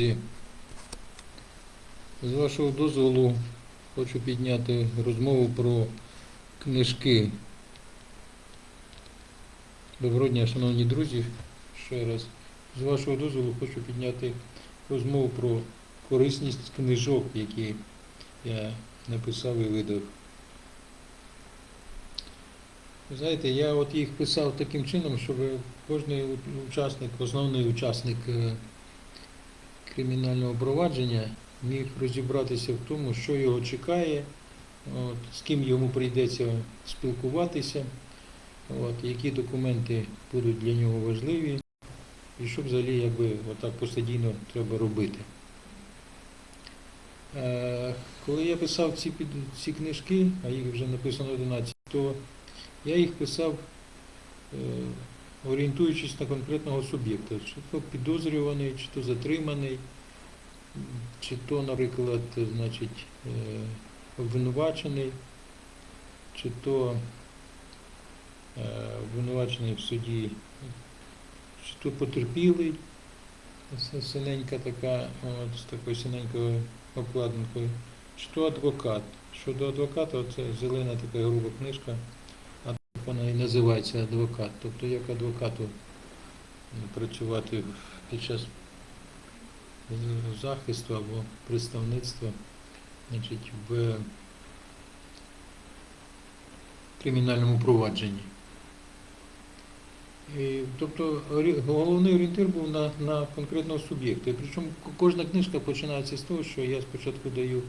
друзі, з вашого дозволу хочу підняти розмову про книжки. Доброго дня, шановні друзі, ще раз. З вашого дозволу хочу підняти розмову про корисність книжок, які я написав і видав. Знаєте, я от їх писав таким чином, щоб кожен учасник, основний учасник е, кримінального провадження міг розібратися в тому, що його чекає, от, з ким йому прийдеться спілкуватися, от, які документи будуть для нього важливі, і що взагалі якби, отак постійно треба робити. Е, Коли я писав ці, ці книжки, а їх вже написано 11, то я їх писав, е, орієнтуючись на конкретного суб'єкта, чи то підозрюваний, чи то затриманий, чи то, наприклад, значить, е, обвинувачений, чи то е, обвинувачений в суді, чи то потерпілий, синенька така, от, з такою синенькою обкладинкою, чи то адвокат. Щодо адвоката, це зелена така груба книжка, вона і називається адвокат. Тобто як адвокату працювати під час захисту або представництва значить, в кримінальному провадженні. І, тобто головний орієнтир був на, на конкретного суб'єкта. І причому кожна книжка починається з того, що я спочатку даю,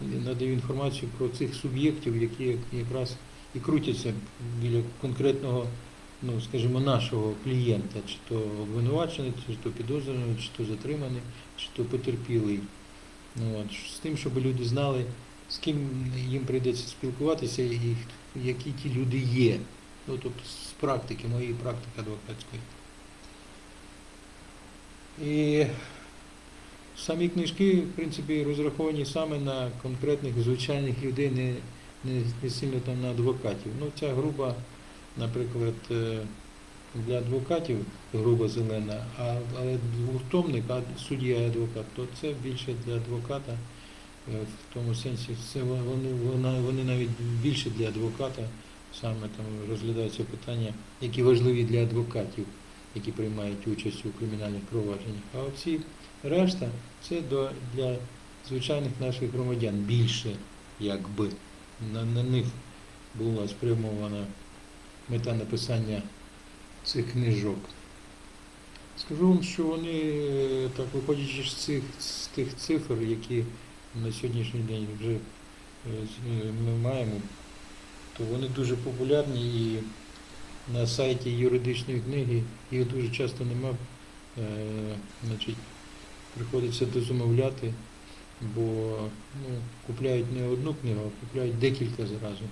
надаю інформацію про цих суб'єктів, які як- якраз і крутяться біля конкретного, ну, скажімо, нашого клієнта, чи то обвинувачений, чи то підозрюваний, чи то затриманий, чи то потерпілий. Ну, от, з тим, щоб люди знали, з ким їм прийдеться спілкуватися і які ті люди є. Ну, тобто з практики, моєї практики адвокатської. І самі книжки, в принципі, розраховані саме на конкретних звичайних людей, не, не, не сильно там на адвокатів. Ну, ця груба, наприклад, е, для адвокатів груба зелена, а, але двохтомник, а суддя і адвокат, то це більше для адвоката. е, В тому сенсі, це вони, вона- вони навіть більше для адвоката саме там розглядаються питання, які важливі для адвокатів, які приймають участь у кримінальних провадженнях. А оці решта це до, для звичайних наших громадян більше, якби. На, на них була спрямована мета написання цих книжок. Скажу вам, що вони, е, так виходячи з цих з тих цифр, які на сьогоднішній день вже е, е, ми маємо, то вони дуже популярні і на сайті юридичної книги їх дуже часто нема. Значить, приходиться дозамовляти, бо ну, купляють не одну книгу, а купляють декілька зразу.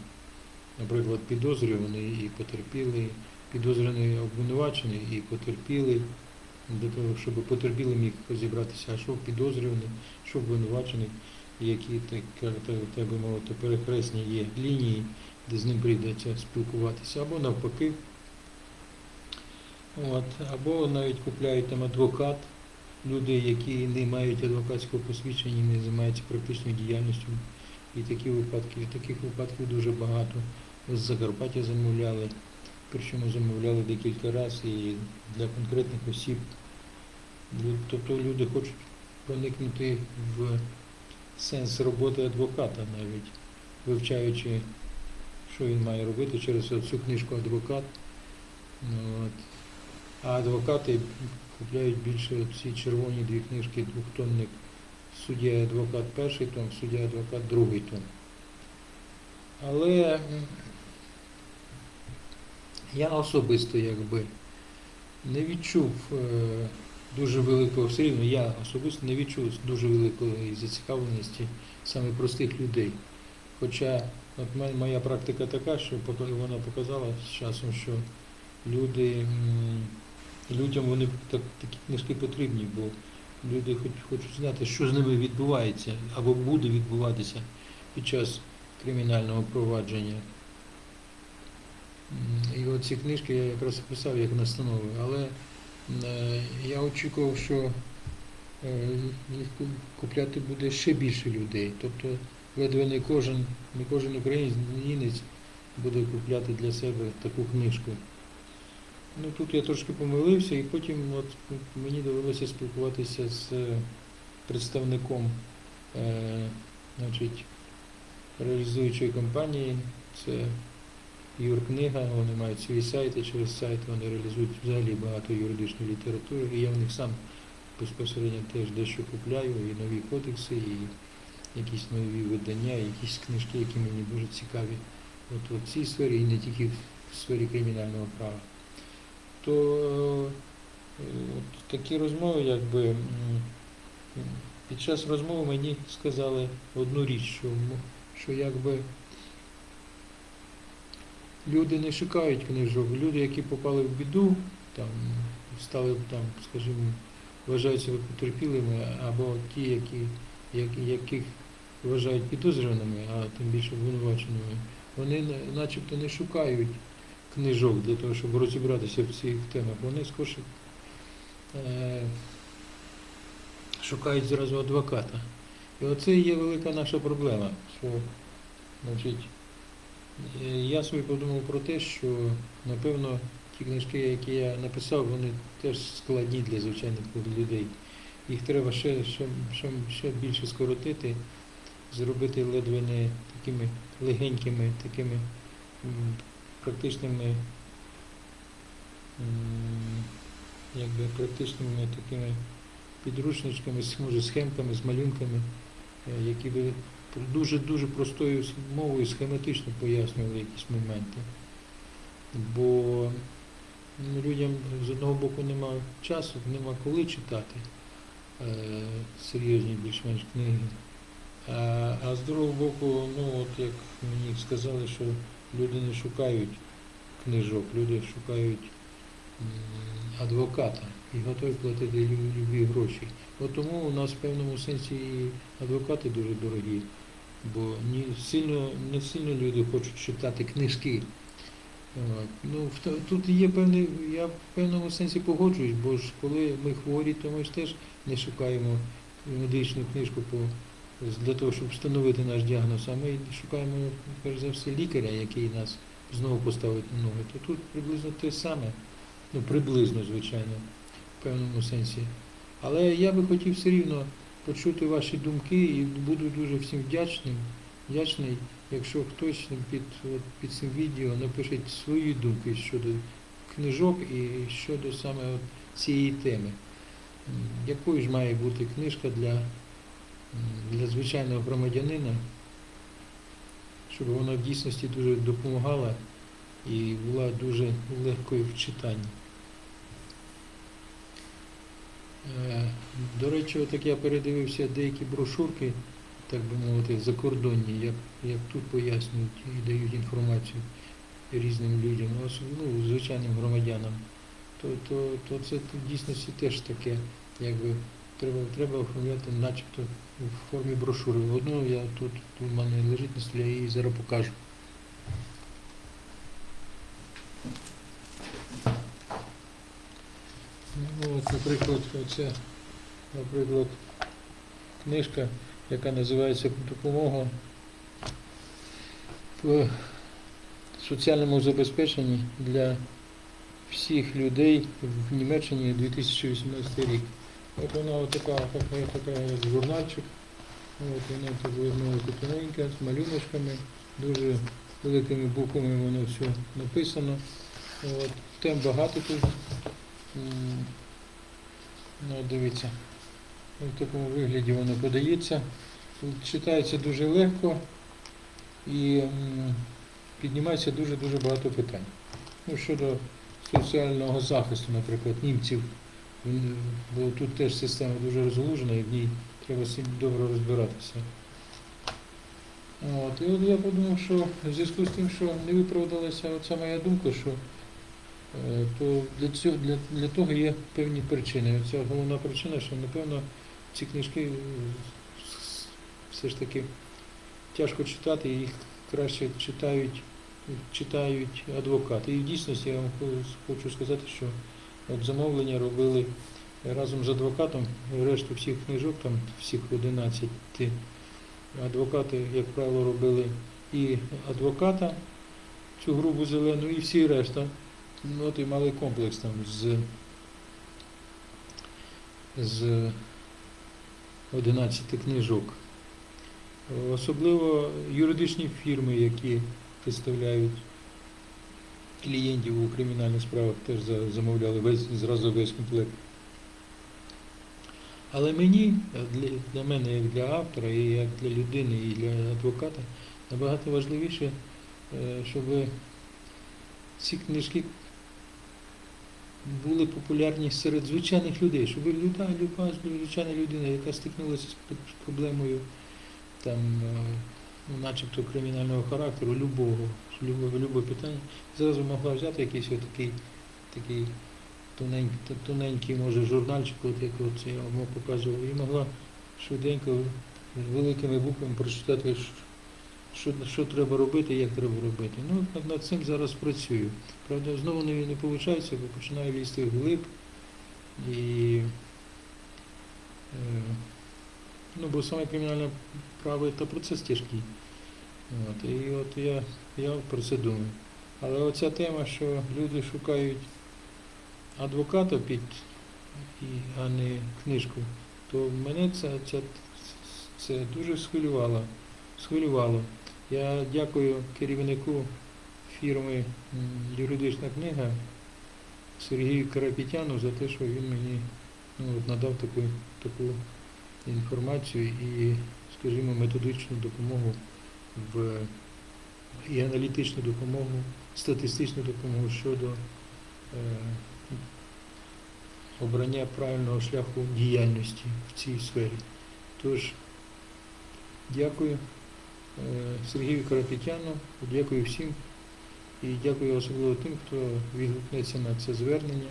Наприклад, підозрюваний і потерпілий, підозрюваний обвинувачений і потерпілий, для того, щоб потерпілий міг розібратися, а що підозрюваний, що обвинувачений, які так, так, так би мовити, перехресні є лінії, де з ним прийдеться спілкуватися, або навпаки. От, або навіть купляють там адвокат, люди, які не мають адвокатського посвідчення, не займаються практичною діяльністю. І такі випадки, таких випадків дуже багато. З Закарпаття замовляли, причому замовляли декілька разів і для конкретних осіб. Тобто люди хочуть проникнути в сенс роботи адвоката навіть, вивчаючи, що він має робити через цю книжку адвокат. Ну, От. А адвокати купляють більше ці червоні дві книжки, двохтомник суддя адвокат перший том, суддя адвокат другий том. Але я особисто якби не відчув е, дуже великого, все рівно я особисто не відчув дуже великої зацікавленості саме простих людей. Хоча от моя практика така, що вона показала з часом, що люди, людям вони так, такі книжки потрібні, бо люди хоч, хочуть знати, що з ними відбувається або буде відбуватися під час кримінального провадження. І оці книжки я якраз писав як настанови, але е, я очікував, що е, їх купляти буде ще більше людей. Тобто ледве не кожен, не кожен українець буде купляти для себе таку книжку. Ну тут я трошки помилився, і потім от мені довелося спілкуватися з е, представником е, значить, реалізуючої компанії. Це Юркнига, вони мають свій сайт, і через сайт вони реалізують взагалі багато юридичної літератури. І я в них сам безпосередньо теж дещо купляю, і нові кодекси, і якісь нові видання, і якісь книжки, які мені дуже цікаві. От у цій сфері і не тільки в сфері кримінального права. То е, от такі розмови, якби під час розмови мені сказали одну річ, що, що якби люди не шукають книжок, люди, які попали в біду, там стали там, скажімо, вважають себе потерпілими, або ті, які, які, яких вважають підозрюваними, а тим більше обвинуваченими, вони на- начебто не шукають книжок для того, щоб розібратися в цих темах. Вони скорше е, шукають зразу адвоката. І оце є велика наша проблема. Що, значить, е, я собі подумав про те, що напевно ті книжки, які я написав, вони теж складні для звичайних людей. Їх треба ще, ще, ще, більше скоротити, зробити ледве не такими легенькими, такими практичними, якби практичними такими підручничками, може, схемками, з малюнками, е, які би дуже-дуже простою мовою схематично пояснювали якісь моменти. Бо людям з одного боку нема часу, нема коли читати е, серйозні більш-менш книги. А, а з другого боку, ну от як мені сказали, що люди не шукають книжок, люди шукають адвоката і готові платити любі гроші. От тому у нас в певному сенсі і адвокати дуже дорогі, бо ні сильно, не сильно люди хочуть читати книжки. Ну, тут є певний, я в певному сенсі погоджуюсь, бо ж коли ми хворі, то ми ж теж не шукаємо медичну книжку по, для того, щоб встановити наш діагноз, а ми шукаємо, перш за все, лікаря, який нас знову поставить на ноги. То тут приблизно те саме, ну приблизно, звичайно, в певному сенсі. Але я би хотів все рівно почути ваші думки і буду дуже всім вдячним, вдячний, якщо хтось під, під цим відео напише свої думки щодо книжок і щодо саме цієї теми. Якою ж має бути книжка для, для звичайного громадянина, щоб вона в дійсності дуже допомагала і була дуже легкою в читанні. Е, До речі, отак я передивився деякі брошурки, так би мовити, закордонні, як, як тут пояснюють і дають інформацію різним людям, ну, звичайним громадянам, то, то, то це в дійсності теж таке, якби треба, треба оформляти начебто в формі брошури. Одну я тут, у мене лежить на столі, я її зараз покажу. Ну, от, наприклад, оце, наприклад, книжка, яка називається Допомога в соціальному забезпеченні для всіх людей в Німеччині 2018 рік. От вона от така, така, така журнальчик. От вона так видно з малюночками, дуже великими буквами воно все написано. От, тем багато тут. Ну, дивіться, в такому вигляді воно подається. Читається дуже легко і піднімається дуже-дуже багато питань. Ну, щодо соціального захисту, наприклад, німців, Він- бо тут теж система дуже розгалужена і в ній треба добре розбиратися. От, і от я подумав, що в зв'язку з тим, що не виправдалася оця моя думка, що Е, то для цього для, для того є певні причини. Ця головна причина, що напевно ці книжки все ж таки тяжко читати, їх краще читають, читають адвокати. І в дійсності я вам хочу сказати, що от замовлення робили разом з адвокатом решту всіх книжок, там всіх 11 адвокати, як правило, робили і адвоката, цю грубу зелену, і всі решта. Ну, от і мали комплекс там з, з 11 книжок. Особливо юридичні фірми, які представляють клієнтів у кримінальних справах, теж замовляли весь, зразу весь комплект. Але мені, для, для мене, як для автора, і як для людини, і для адвоката, набагато важливіше, е, щоб ці книжки були популярні серед звичайних людей, щоб люда, люба звичайна людина, яка стикнулася з проблемою там, е, начебто кримінального характеру, любого, любого, любого питання, зразу могла взяти якийсь отакий такий тоненький, тоненький, може, журнальчик, от як от я вам показував, і могла швиденько великими буквами прочитати, що, що треба робити, як треба робити. Ну, над, цим зараз працюю. Правда, знову не, не виходить, бо починаю лізти вглиб. І, ну, бо саме кримінальне право це процес тяжкий. От, і от я, я про це думаю. Але оця тема, що люди шукають адвоката під, а не книжку, то мене це, це, це дуже схвилювало. схвилювало. Я дякую керівнику фірми Юридична книга Сергію Карапетяну за те, що він мені ну, надав таку, таку інформацію і, скажімо, методичну допомогу в і аналітичну допомогу, статистичну допомогу щодо е, обрання правильного шляху діяльності в цій сфері. Тож, дякую е, Сергію Карапетяну, дякую всім і дякую особливо тим, хто відгукнеться на це звернення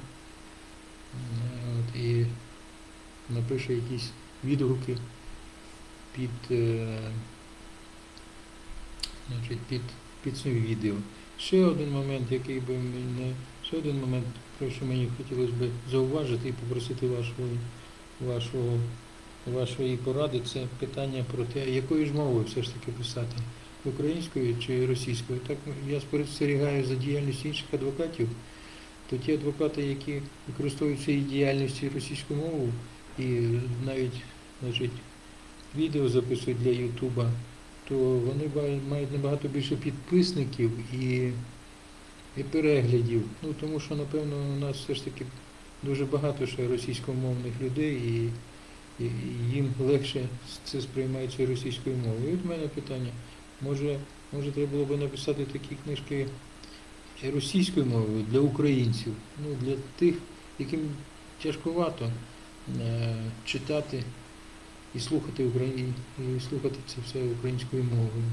е, і напише якісь відгуки під, е, значить, під, під цим відео. Ще один момент, який би мене, ще один момент, про що мені хотілося б зауважити і попросити вашої, вашого, вашої поради, це питання про те, якою ж мовою все ж таки писати, українською чи російською. Так я спостерігаю за діяльністю інших адвокатів, то ті адвокати, які використовують в своїй діяльності російську мову і навіть значить, відео записують для Ютуба, то вони мають набагато більше підписників і, і переглядів. Ну, тому що, напевно, у нас все ж таки дуже багато ще російськомовних людей, і, і, їм легше це сприймається російською мовою. І от в мене питання, може, може треба було б написати такі книжки російською мовою для українців, ну, для тих, яким тяжкувато е, читати і слухати Україні, і слухати це все українською мовою.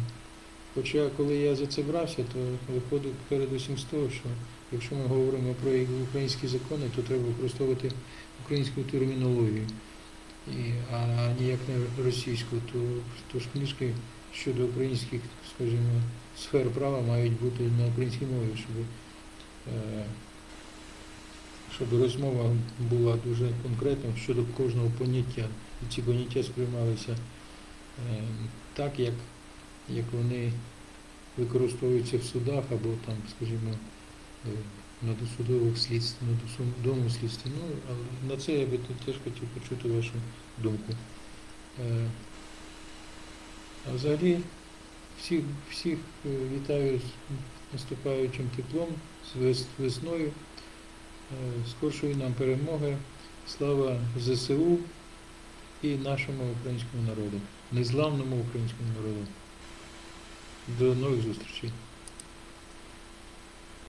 Хоча коли я за це брався, то виходить передусім з того, що якщо ми говоримо про українські закони, то треба використовувати українську термінологію, і, а ніяк не російську, то, то ж книжки щодо українських, скажімо, сфер права мають бути на українській мові, щоб, е, щоб розмова була дуже конкретна щодо кожного поняття. І ці поняття сприймалися е, так, як, як вони використовуються в судах або там, скажімо, е, на досудових слідств, на досудовому слідстві. Ну, на це я би теж хотів почути вашу думку. Е, А взагалі всіх, всіх вітаю з наступаючим теплом, з весною, е, скоршої нам перемоги. Слава ЗСУ і нашому українському народу, незламному українському народу. До нових зустрічей.